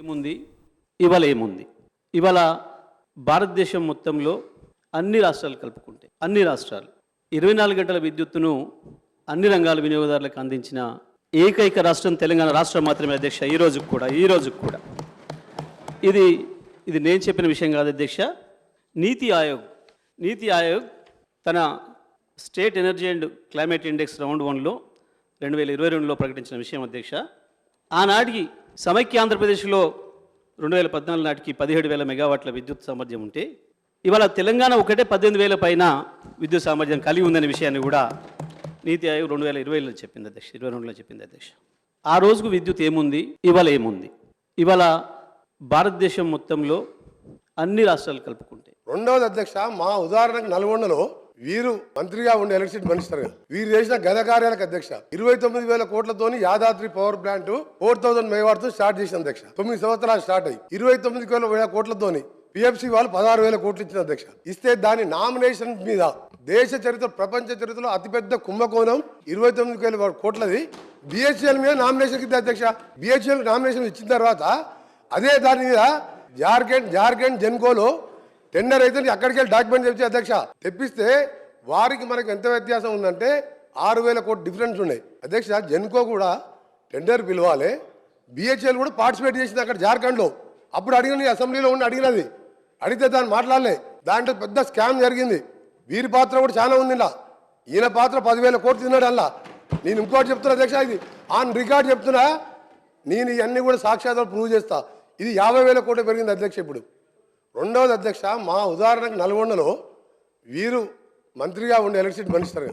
ఏముంది? ఇవాళ ఏముంది? ఇవాళ భారతదేశం మొత్తంలో అన్ని రాష్ట్రాలు కలుపుకుంటే అన్ని రాష్ట్రాలు. ఇరవై నాలుగు గంటల విద్యుత్తును అన్ని రంగాల వినియోగదారులకు అందించిన ఏకైక రాష్ట్రం తెలంగాణ రాష్ట్రం మాత్రమే అధ్యక్ష. ఈ రోజుకు కూడా ఈ రోజుకు కూడా. ఇది ఇది నేను చెప్పిన విషయం కాదు అధ్యక్ష. నీతి ఆయోగ్ నీతి ఆయోగ్ తన state energy and climate index round వన్లో రెండు వేల ఇరవై రెండులో ప్రకటించిన విషయం అధ్యక్ష. ఆనాటికి సమైక్య ఆంధ్రప్రదేశ్లో రెండు వేల పద్నాలుగు నాటికి పదిహేడు వేల మెగావాట్ల విద్యుత్ సామర్థ్యం ఉంటే ఇవాళ తెలంగాణ ఒకటే పద్దెనిమిది వేల పైన విద్యుత్ సామర్థ్యం కలిగి ఉందనే విషయాన్ని కూడా నీతి ఆయోగ్ రెండు వేల ఇరవైలో చెప్పింది అధ్యక్ష ఇరవై రెండులో చెప్పింది అధ్యక్ష. ఆ రోజుకు విద్యుత్ ఏముంది? ఇవాళ ఏముంది? ఇవాళ భారతదేశం మొత్తంలో అన్ని రాష్ట్రాలు కలుపుకుంటే. రెండవది అధ్యక్ష మా ఉదాహరణకు నల్గొండలో వీరు మంత్రిగా ఉండే ఎలక్ట్రిసిటీ మినిస్టర్. వీరు చేసిన గత కార్యాలకు అధ్యక్ష. ఇరవై తొమ్మిది వేల కోట్లతోని Yadadri power plant four thousand మెగావాట్తో start చేసిన అధ్యక్ష. తొమ్మిది సంవత్సరాలు స్టార్ట్ అయ్యి ఇరవై తొమ్మిది వేల వేల కోట్లతోని పిఎఫ్సి వాళ్ళు పదహారు వేల కోట్లు ఇచ్చిన అధ్యక్ష. ఇస్తే దాని నామినేషన్ మీద దేశ చరిత్ర ప్రపంచ చరిత్రలో అతిపెద్ద కుంభకోణం ఇరవై తొమ్మిది వేల కోట్లది. బిహెచ్ఎల్ మీద నామినేషన్ ఇద్ది అధ్యక్ష. బిహెచ్ఎల్ నామినేషన్ ఇచ్చిన తర్వాత అదే దాని మీద జార్ఖండ్ జార్ఖండ్ జెన్కోలో టెండర్ అయితే అక్కడికి వెళ్ళి డాక్యుమెంట్ తెచ్చి అధ్యక్ష. తెప్పిస్తే వారికి మనకు ఎంత వ్యత్యాసం ఉందంటే ఆరు వేల కోటి డిఫరెన్స్ ఉన్నాయి. అధ్యక్ష జెన్కో కూడా టెండర్ పిలవాలి. బిహెచ్ఎల్ కూడా పార్టిసిపేట్ చేసింది అక్కడ జార్ఖండ్లో. అప్పుడు అడిగిన అసెంబ్లీలో ఉండి అడిగినది. అడిగితే దాన్ని మాట్లాడలే. దాంట్లో పెద్ద స్కామ్ జరిగింది. వీరి పాత్ర కూడా చాలా ఉంది ఇలా. ఈయన పాత్ర పదివేల కోట్లు తిన్నాడు అలా. నేను ఇంకోటి చెప్తున్నా అధ్యక్ష ఇది ఆన్ రికార్డ్ చెప్తున్నా. నేను ఇవన్నీ కూడా సాక్షాత్తులు ప్రూవ్ చేస్తా. ఇది యాభై వేల కోట్లు పెరిగింది అధ్యక్ష ఇప్పుడు. రెండవది అధ్యక్ష మా ఉదాహరణకు నల్గొండలో వీరు మంత్రిగా ఉండే ఎలక్ట్రిసిటీ మినిస్టర్